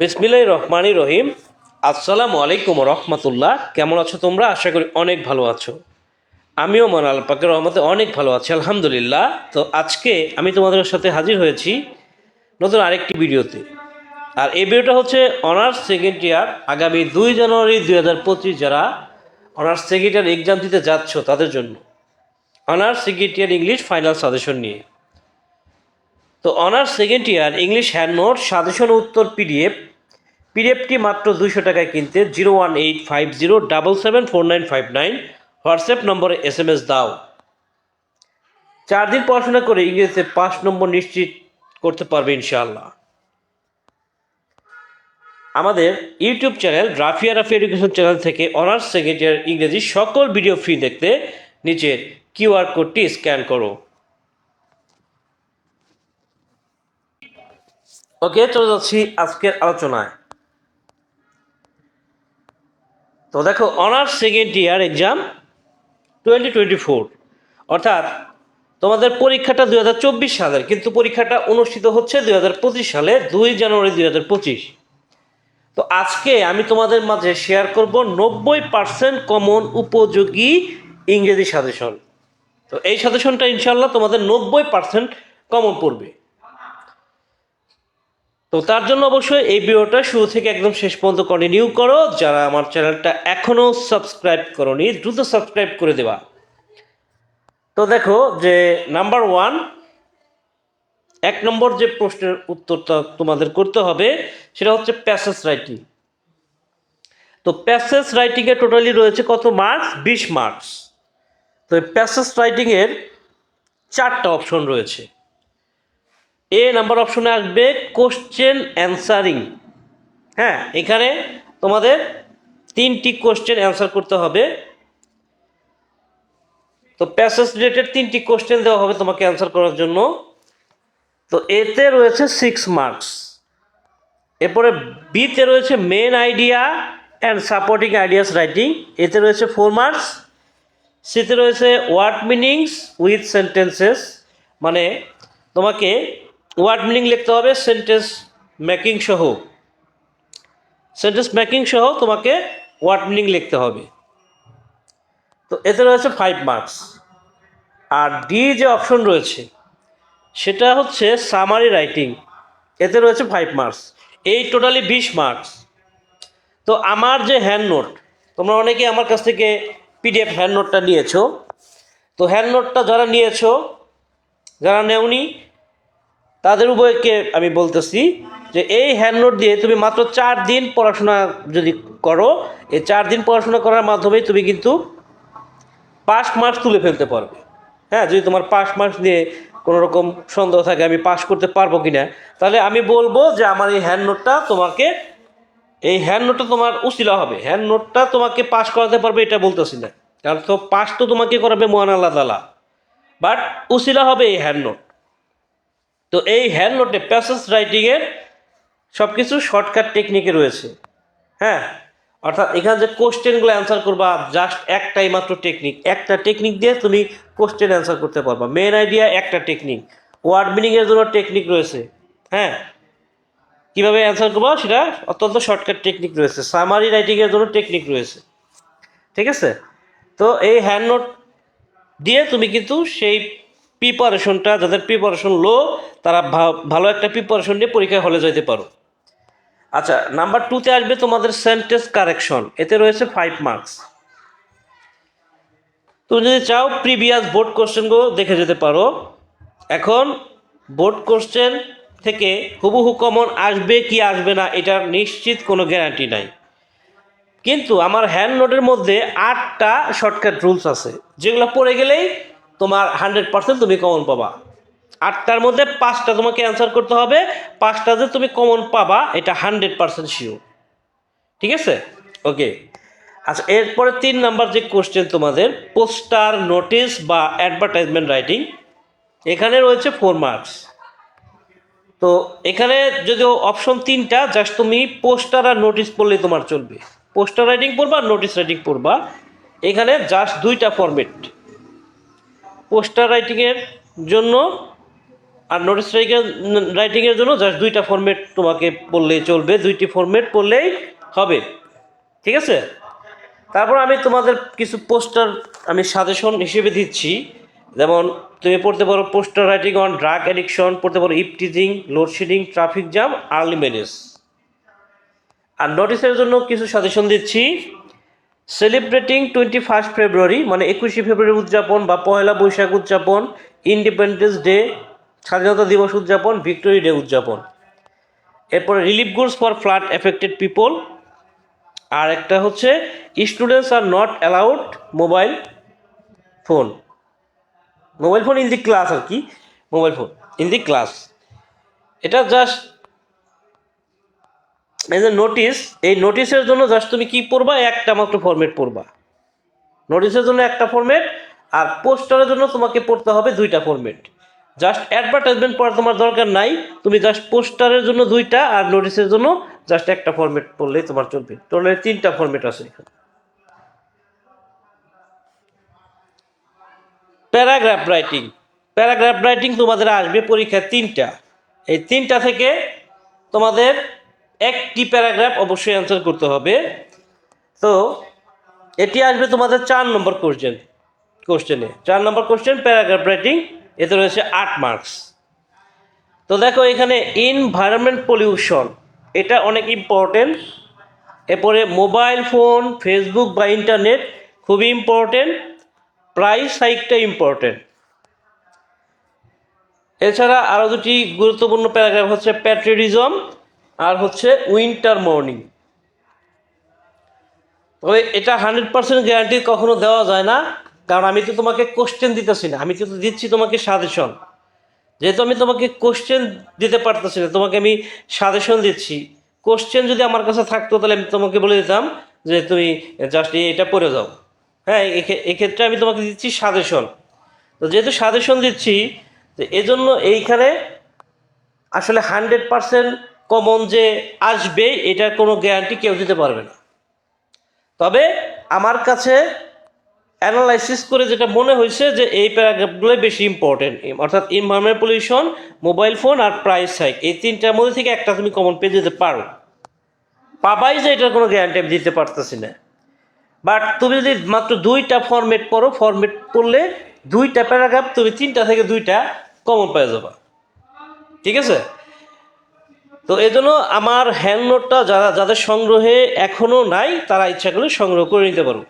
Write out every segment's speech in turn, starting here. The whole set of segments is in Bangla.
বিসমিল্লাহ রহমানি রহিম। আসসালামু আলাইকুম রহমতুল্লাহ। কেমন আছো তোমরা? আশা করি অনেক ভালো আছো। আমিও মন আলপাকের রহমতে অনেক ভালো আছি, আলহামদুলিল্লাহ। তো আজকে আমি তোমাদের সাথে হাজির হয়েছি নতুন আরেকটি ভিডিওতে। আর এই ভিডিওটা হচ্ছে অনার্স সেকেন্ড ইয়ার আগামী দুই জানুয়ারি দুই হাজার পঁচিশ যারা অনার্স সেকেন্ড ইয়ার এক্সাম দিতে যাচ্ছ তাদের জন্য। Honours second year English final suggestion নিয়ে। তো honours second year English hand note suggestion উত্তর পিডিএফ পিডিএফটি মাত্র দুইশো টাকায় কিনতে zero one eight five zero double seven four nine five nine WhatsApp নম্বরে এস এম এস দাও। চার দিন পড়াশোনা করে ইংরেজিতে পাঁচ নম্বর নিশ্চিত করতে পারবে ইনশাআল্লাহ। আমাদের YouTube channel Rafia Rafi education channel থেকে অনার্স সেকেন্ড ইয়ার ইংরেজি সকল ভিডিও ফ্রি দেখতে নিচের কিউআর কোডটি স্ক্যান করো। ওকে, চলে যাচ্ছি আজকের আলোচনায়। তো দেখো honours second year exam twenty twenty four অর্থাৎ তোমাদের পরীক্ষাটা দুই হাজার চব্বিশ সালের, কিন্তু পরীক্ষাটা অনুষ্ঠিত হচ্ছে দুই হাজার পঁচিশ সালে দুই জানুয়ারি দুই হাজার পঁচিশ। তো আজকে আমি তোমাদের মাঝে শেয়ার করব নব্বই পার্সেন্ট কমন উপযোগী ইংরেজি সাজেশন তো এই সাজেশনটা ইনশাল্লাহ তোমাদের নব্বই পার্সেন্ট কমন পড়বে। তো তার জন্য অবশ্যই এই ভিডিওটা শুরু থেকে একদম শেষ পর্যন্ত কন্টিনিউ করো। যারা আমার চ্যানেলটা এখনও সাবস্ক্রাইব করনি, দ্রুত সাবস্ক্রাইব করে দেবা। তো দেখো যে নাম্বার ওয়ান এক নম্বর যে প্রশ্নের উত্তরটা তোমাদের করতে হবে, সেটা হচ্ছে প্যাসেজ রাইটিং তো প্যাসেজ রাইটিংয়ে টোটালি রয়েছে কত মার্কস বিশ মার্কস তো প্যাসেজ রাইটিংয়ের চারটা অপশন রয়েছে। এ নাম্বার অপশনে আসবে কোশ্চেন অ্যান্সারিং হ্যাঁ এখানে তোমাদের তিনটি কোশ্চেন অ্যান্সার করতে হবে। তো প্যাসেজ রিলেটেড তিনটি কোশ্চেন দেওয়া হবে তোমাকে অ্যান্সার করার জন্য। তো এতে রয়েছে সিক্স মার্কস এরপরে বিতে রয়েছে main idea and supporting ideas writing এতে রয়েছে ফোর মার্কস সিতে রয়েছে ওয়ার্ড মিনিংস উইথ সেন্টেন্সেস মানে তোমাকে ওয়ার্ড মিনিং লিখতে হবে সেন্টেন্স মেকিং সহ। সেন্টেন্স মেকিং সহ তোমাকে ওয়ার্ড মিনিং লিখতে হবে। তো এতে রয়েছে ফাইভ মার্কস আর ডি যে অপশন রয়েছে, সেটা হচ্ছে সামারি রাইটিং এতে রয়েছে ফাইভ মার্কস এই টোটালি বিশ মার্কস তো আমার যে হ্যান্ড নোট তোমরা অনেকে আমার কাছ থেকে পিডিএফ হ্যান্ড নোটটা নিয়েছো। তো হ্যান্ড নোটটা যারা নিয়েছো, যারা নেওনি তাদের উভয়কে আমি বলতেছি যে এই হ্যান্ড নোট দিয়ে তুমি মাত্র চার দিন পড়াশোনা যদি করো, এই চার দিন পড়াশোনা করার মাধ্যমেই তুমি কিন্তু পাস মার্কস তুলে ফেলতে পারবে। হ্যাঁ যদি তোমার পাস মার্কস নিয়ে কোনো রকম সন্দেহ থাকে আমি পাস করতে পারব কি না তাহলে আমি বলব যে আমার এই হ্যান্ড নোটটা তোমাকে, এই হ্যান্ড নোটটা তোমার উচিলা হবে। হ্যান্ড নোটটা তোমাকে পাস করাতে পারবে এটা বলতেছি না। কারণ তো পাস তো তোমাকে করাবে মহান আল্লাহ তালা বাট উচিলা হবে এই হ্যান্ড নোট তো এই হ্যান্ড নোটে প্যাসেজ রাইটিংয়ের সব কিছু শর্টকাট টেকনিকে রয়েছে। হ্যাঁ? অর্থাৎ এখানে যে কোশ্চেনগুলো অ্যান্সার করবা জাস্ট একটাই মাত্র টেকনিক একটা টেকনিক দিয়ে তুমি কোশ্চেন অ্যান্সার করতে পারবা। মেন আইডিয়া একটা টেকনিক ওয়ার্ড মিনিংয়ের জন্য টেকনিক রয়েছে। হ্যাঁ? কীভাবে অ্যান্সার করবা সেটা অত্যন্ত শর্টকাট টেকনিক রয়েছে। সামারি রাইটিংয়ের জন্য টেকনিক রয়েছে। ঠিক আছে? তো এই হ্যান্ড নোট দিয়ে তুমি কিন্তু সেই প্রিপারেশনটা যাদের প্রিপারেশন লো তারা ভালো একটা প্রিপারেশন নিয়ে পরীক্ষায় হলে যেতে পারো। আচ্ছা নাম্বার টুতে আসবে তোমাদের সেন্টেন্স কারেকশন এতে রয়েছে ফাইভ মার্কস তুমি যদি চাও প্রিভিয়াস বোর্ড কোশ্চেনগুলো দেখে যেতে পারো। এখন বোর্ড কোশ্চেন থেকে হুবহু কমন আসবে কি আসবে না এটার নিশ্চিত কোনো গ্যারান্টি নাই। কিন্তু আমার হ্যান্ড নোটের মধ্যে আটটা শর্টকাট রুলস আছে। যেগুলো পড়ে গেলেই তোমার হান্ড্রেড পার্সেন্ট তুমি কমন পাবা। আটটার মধ্যে পাঁচটা তোমাকে অ্যান্সার করতে হবে, পাঁচটা যে তুমি কমন পাবা, এটা হান্ড্রেড পার্সেন্ট শিওর ঠিক আছে? ওকে আচ্ছা এরপরে তিন নাম্বার যে কোশ্চেন তোমাদের, পোস্টার নোটিশ বা অ্যাডভার্টাইজমেন্ট রাইটিং এখানে রয়েছে ফোর মার্কস তো এখানে যদিও অপশন তিনটা জাস্ট তুমি পোস্টার আর নোটিশ পড়লেই তোমার চলবে। পোস্টার রাইটিং পড়বা নোটিশ রাইটিং পড়বা। এখানে জাস্ট দুইটা ফরম্যাট পোস্টার রাইটিংয়ের জন্য আর নোটিস রাইটিং রাইটিংয়ের জন্য জাস্ট দুইটা ফরম্যাট তোমাকে পড়লেই চলবে। দুইটি ফরম্যাট পড়লেই হবে। ঠিক আছে? তারপর আমি তোমাদের কিছু পোস্টার আমি সাজেশন হিসেবে দিচ্ছি। যেমন, তুমি পড়তে পারো poster writing on drug addiction পড়তে পারো eve teasing load shedding traffic jam early marriage আর নোটিসের জন্য কিছু সাজেশন দিচ্ছি। সেলিব্রেটিং টোয়েন্টি ফার্স্ট ফেব্রুয়ারি মানে একুশে ফেব্রুয়ারি উদযাপন বা পয়লা বৈশাখ উদযাপন ইন্ডিপেন্ডেন্স ডে স্বাধীনতা দিবস উদযাপন ভিক্টোরি ডে উদযাপন। এরপরে relief goods for flood affected people আর একটা হচ্ছে students are not allowed mobile phone mobile phone in the class আর কি? Mobile phone in the class এটা জাস্ট এই যে নোটিশ এই নোটিশের জন্য জাস্ট তুমি কি পড়বা? একটা মাত্র ফরম্যাট পড়বা। নোটিশের জন্য একটা ফরম্যাট আর পোস্টারের জন্য তোমাকে পড়তে হবে দুইটা ফরম্যাট জাস্ট অ্যাডভার্টাইজমেন্ট পড়া তোমার দরকার নাই, তুমি জাস্ট পোস্টারের জন্য দুইটা আর নোটিশের জন্য জাস্ট একটা ফরম্যাট পড়লেই তোমার চলবে। টোটাল তিনটা ফরম্যাট আছে এখানে। প্যারাগ্রাফ রাইটিং প্যারাগ্রাফ রাইটিং তোমাদের আসবে পরীক্ষায় তিনটা। এই তিনটা থেকে তোমাদের একটি প্যারাগ্রাফ অবশ্যই অ্যান্সার করতে হবে। তো, এটি আসবে তোমাদের চার নম্বর কোশ্চেন কোশ্চেনে চার নম্বর কোশ্চেন প্যারাগ্রাফ রাইটিং এতে রয়েছে আট মার্কস তো দেখো, এখানে ইনভায়রনমেন্ট পলিউশন এটা অনেক ইম্পর্টেন্ট এরপরে মোবাইল ফোন ফেসবুক বা ইন্টারনেট খুবই ইম্পর্টেন্ট প্রাইস হাইকটা ইম্পর্টেন্ট এছাড়া আরও দুটি গুরুত্বপূর্ণ প্যারাগ্রাফ হচ্ছে প্যাট্রিয়টিজম আর হচ্ছে উইন্টার মর্নিং তবে এটা হান্ড্রেড পার্সেন্ট গ্যারান্টি কখনো দেওয়া যায় না, কারণ আমি তো তোমাকে কোশ্চেন দিতেছি না। আমি তো দিচ্ছি তোমাকে সাজেশন যেহেতু আমি তোমাকে কোশ্চেন দিতে পারতেছি না, তোমাকে আমি সাজেশন দিচ্ছি। কোশ্চেন যদি আমার কাছে থাকতো, তাহলে আমি তোমাকে বলে দিতাম যে তুমি জাস্ট এটা পড়ে যাও। হ্যাঁ এক্ষে- এক্ষেত্রে আমি তোমাকে দিচ্ছি সাজেশন তো যেহেতু সাজেশন দিচ্ছি, তো এজন্য এইখানে আসলে হান্ড্রেড পার্সেন্ট কমন যে আসবে, এটার কোনো গ্যারান্টি কেউ দিতে পারবে না। তবে আমার কাছে অ্যানালাইসিস করে যেটা মনে হয়েছে যে এই প্যারাগ্রাফগুলোই বেশি ইম্পর্টেন্ট অর্থাৎ ইনভারমেন্ট পলিউশন মোবাইল ফোন আর প্রাইস হাইক এই তিনটার মধ্যে থেকে একটা তুমি কমন পেয়ে যেতে পারো। পাবাই যে এটার কোনো গ্যারান্টি আমি দিতে পারতেছি না। বাট তুমি যদি মাত্র দুইটা ফরম্যাট পড়ো ফরম্যাট পড়লে দুইটা প্যারাগ্রাফ তুমি তিনটা থেকে দুইটা কমন পেয়ে যাবা। ঠিক আছে? তো এই জন্য আমার হ্যান্ড নোটটা যারা, যাদের সংগ্রহে এখনও নাই, তারা ইচ্ছা করলে সংগ্রহ করে নিতে পারো।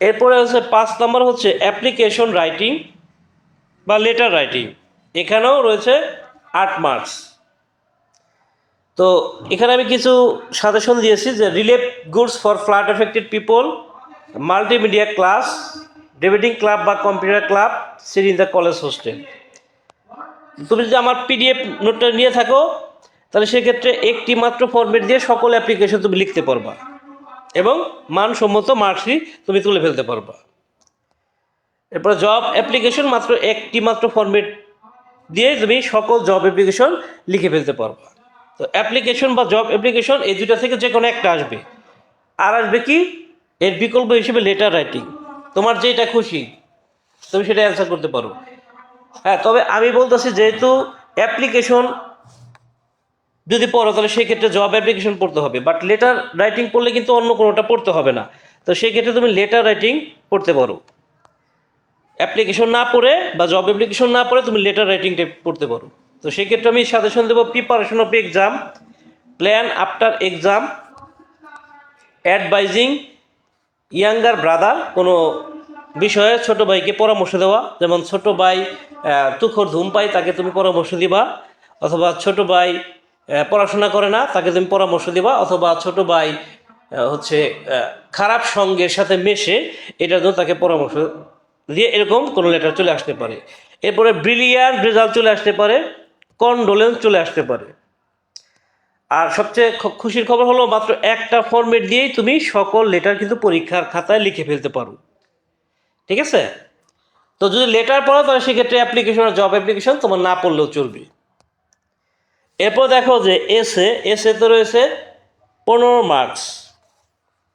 এরপরে হচ্ছে পাঁচ নম্বর হচ্ছে অ্যাপ্লিকেশন রাইটিং বা লেটার রাইটিং এখানেও রয়েছে আট মার্কস তো এখানে আমি কিছু সাজেশন দিয়েছি যে relief goods for flood affected people multimedia class debating club বা computer club seat in the college hostel তুমি যদি আমার পিডিএফ নোটটা নিয়ে থাকো, তাহলে সেক্ষেত্রে একটি মাত্র ফরম্যাট দিয়ে সকল অ্যাপ্লিকেশন তুমি লিখতে পারবা এবং মানসম্মত মার্কসই তুমি তুলে ফেলতে পারবা। এরপরে জব অ্যাপ্লিকেশন মাত্র একটি মাত্র ফরম্যাট দিয়ে তুমি সকল জব অ্যাপ্লিকেশন লিখে ফেলতে পারবা। তো অ্যাপ্লিকেশন বা জব অ্যাপ্লিকেশন এই দুটা থেকে যে কোনো একটা আসবে। আর আসবে কি? এর বিকল্প হিসেবে লেটার রাইটিং তোমার যেটা খুশি, তুমি সেটা অ্যান্সার করতে পারো। হ্যাঁ তবে আমি বলতেছি যেহেতু অ্যাপ্লিকেশন যদি পড়ো, তাহলে সেক্ষেত্রে জব অ্যাপ্লিকেশন পড়তে হবে। বাট লেটার রাইটিং পড়লে কিন্তু অন্য কোনোটা পড়তে হবে না। তো সেক্ষেত্রে তুমি লেটার রাইটিং পড়তে পারো। অ্যাপ্লিকেশন না পড়ে বা জব অ্যাপ্লিকেশন না পড়ে তুমি লেটার রাইটিংটা পড়তে পারো। তো সেক্ষেত্রে আমি সাজেশন দেবো preparation of exam plan after exam advising younger brother কোনো বিষয়ে ছোট ভাইকে পরামর্শ দেওয়া। যেমন ছোট ভাই তুখর ধূম পায়, তাকে তুমি পরামর্শ দিবা। অথবা ছোট ভাই পড়াশোনা করে না, তাকে তুমি পরামর্শ দিবা। অথবা ছোট ভাই হচ্ছে খারাপ সঙ্গের সাথে মেশে, এটা জন্য তাকে পরামর্শ দিয়ে এরকম কোনো লেটার চলে আসতে পারে। এরপরে ব্রিলিয়ান্ট রেজাল্ট চলে আসতে পারে কন্ডোলেন্স চলে আসতে পারে। আর সবচেয়ে খুশির খবর হলো, মাত্র একটা ফর্মেট দিয়েই তুমি সকল লেটার কিন্তু পরীক্ষার খাতায় লিখে ফেলতে পারো। ঠিক আছে? তো যদি লেটার পড়ো, তাহলে সেক্ষেত্রে অ্যাপ্লিকেশন জব অ্যাপ্লিকেশন তোমার না পড়লেও চলবে। এরপর দেখো যে এসে এসে তো রয়েছে পনেরো মার্কস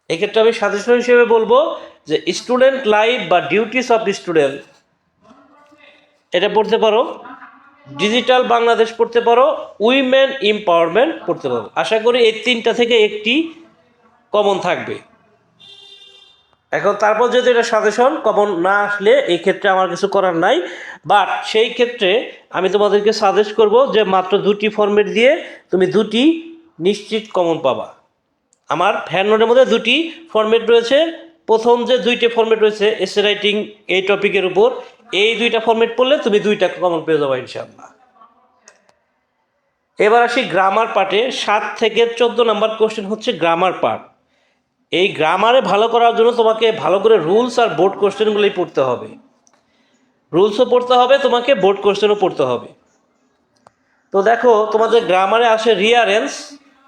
এক্ষেত্রে আমি সাজেশন হিসেবে বলব যে স্টুডেন্ট লাইফ বা ডিউটিস অফ স্টুডেন্ট এটা পড়তে পারো। ডিজিটাল বাংলাদেশ পড়তে পারো উইমেন এম্পাওয়ারমেন্ট পড়তে পারো। আশা করি এই তিনটা থেকে একটি কমন থাকবে। এখন তারপর যদি এটা সাজেশন কমন না আসলে এই ক্ষেত্রে আমার কিছু করার নাই বাট সেই ক্ষেত্রে আমি তোমাদেরকে সাজেস্ট করব যে মাত্র দুটি ফরম্যাট দিয়ে তুমি দুটি নিশ্চিত কমন পাবা। আমার ফ্যান নোটের মধ্যে দুটি ফরম্যাট রয়েছে। প্রথম যে দুইটা ফরম্যাট রয়েছে এসে রাইটিং এই টপিকের উপর, এই দুইটা ফরম্যাট পড়লে তুমি দুইটা কমন পেয়ে যাবে ইনশাআল্লাহ। এবার আসি গ্রামার পার্টে সাত থেকে চোদ্দ নাম্বার কোশ্চেন হচ্ছে গ্রামার পার্ট এই গ্রামারে ভালো করার জন্য তোমাকে ভালো করে রুলস আর বোর্ড কোশ্চেনগুলোই পড়তে হবে। রুলসও পড়তে হবে, তোমাকে বোর্ড কোশ্চেনও পড়তে হবে। তো দেখো, তোমাদের গ্রামারে আসে রিয়ারেন্স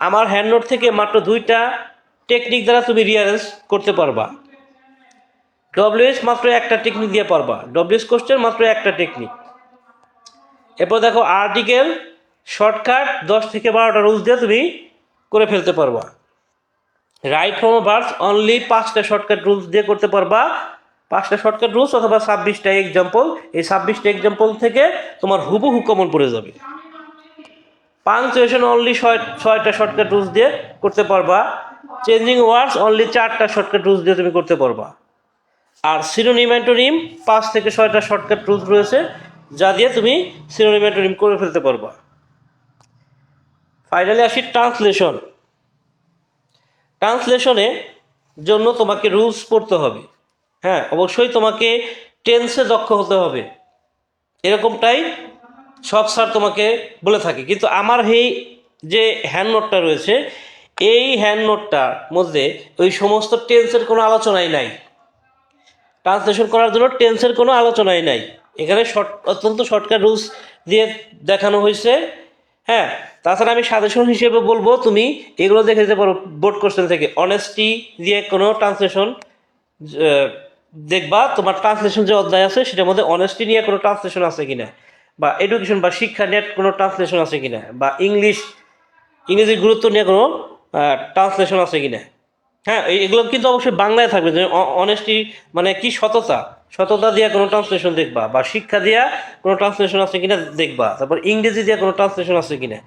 আমার হ্যান্ড নোট থেকে মাত্র দুইটা টেকনিক দ্বারা তুমি রিয়ারেন্স করতে পারবা। ডব্লিউএস মাত্র একটা টেকনিক দিয়ে পারবা। ডব্লিউএস কোশ্চেন মাত্র একটা টেকনিক এরপর দেখো আর্টিকেল শর্টকাট দশ থেকে বারোটা রুলস দিয়ে তুমি করে ফেলতে পারবা। রাইট ফ্রম ভার্স অনলি পাঁচটা শর্টকাট রুলস দিয়ে করতে পারবা। পাঁচটা শর্টকাট রুলস অথবা ছাব্বিশটা এক্সাম্পল এই ছাব্বিশটা এক্সাম্পল থেকে তোমার হুবহু কমন পড়ে যাবে। পাংচুয়েশন অনলি ছয়, ছয়টা শর্টকাট রুলস দিয়ে করতে পারবা। চেঞ্জিং ওয়ার্ডস অনলি চারটা শর্টকাট রুলস দিয়ে তুমি করতে পারবা। আর সিনোনিম অ্যান্টোনিম পাঁচ থেকে ছয়টা শর্টকাট রুলস রয়েছে, যা দিয়ে তুমি সিনোনিম অ্যান্টোনিম করে ফেলতে পারবা। ফাইনালি আসি ট্রান্সলেশন ট্রান্সলেশনে জন্য তোমাকে রুলস পড়তে হবে। হ্যাঁ অবশ্যই তোমাকে টেন্সে দক্ষ হতে হবে। এরকমটাই সব স্যার তোমাকে বলে থাকে। কিন্তু আমার এই যে হ্যান্ড নোটটা রয়েছে, এই হ্যান্ড নোটটার মধ্যে ওই সমস্ত টেন্সের কোনো আলোচনাই নাই। ট্রান্সলেশন করার জন্য টেন্সের কোনো আলোচনাই নাই। এখানে শর্ট অত্যন্ত শর্টকাট রুলস দিয়ে দেখানো হয়েছে। হ্যাঁ তাছাড়া আমি সাজেশন হিসেবে বলব, তুমি এগুলো দেখে যেতে পারো বোর্ড কোশ্চেন থেকে। অনেস্টি দিয়ে কোনো ট্রান্সলেশন দেখবা তোমার ট্রান্সলেশন যে অধ্যায় আছে, সেটার মধ্যে অনেস্টি নিয়ে কোনো ট্রান্সলেশন আছে কিনা, বা এডুকেশন বা শিক্ষা নিয়ে কোনো ট্রান্সলেশন আছে কিনা, বা ইংলিশ ইংরেজির গুরুত্ব নিয়ে কোনো ট্রান্সলেশন আছে কিনা। হ্যাঁ এগুলো কিন্তু অবশ্যই বাংলায় থাকবে, যে অনেস্টি মানে কি সততা? সততা দিয়ে কোনো ট্রান্সলেশন দেখবা, বা শিক্ষা দিয়া কোনো ট্রান্সলেশন আছে কিনা দেখবা, তারপর ইংরেজি দিয়ে কোনো ট্রান্সলেশন আছে কিনা।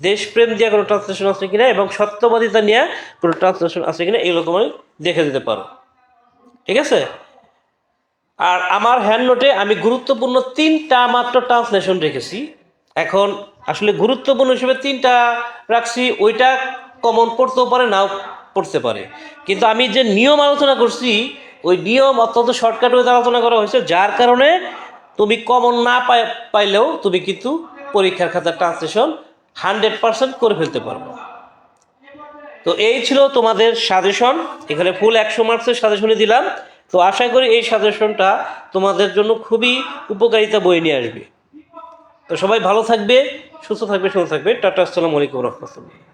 দেশপ্রেম দিয়ে কোনো ট্রান্সলেশন আছে কিনা এবং সত্যবাদিতা নিয়ে কোনো ট্রান্সলেশন আছে কিনা এগুলো তুমি দেখে দিতে পারো। ঠিক আছে? আর আমার হ্যান্ড নোটে আমি গুরুত্বপূর্ণ তিনটা মাত্র ট্রান্সলেশন রেখেছি। এখন আসলে গুরুত্বপূর্ণ হিসেবে তিনটা রাখছি, ওইটা কমন পড়তেও পারে, নাও পড়তে পারে। কিন্তু আমি যে নিয়ম আলোচনা করছি, ওই নিয়ম অত্যন্ত শর্টকাট ওয়েতে আলোচনা করা হয়েছে, যার কারণে তুমি কমন না পাইলেও তুমি কিন্তু পরীক্ষার খাতার ট্রান্সলেশন হান্ড্রেড পারসেন্ট করে ফেলতে পারব। তো এই ছিল তোমাদের সাজেশন। এখানে ফুল একশো মার্কসের সাজেশনই দিলাম। তো আশা করি এই সাজেশনটা তোমাদের জন্য খুবই উপকারিতা বয়ে নিয়ে আসবে। তো সবাই ভালো থাকবে, সুস্থ থাকবে সুস্থ থাকবে। টাটা, আসসালামু আলাইকুম রহমতুল্লাহ।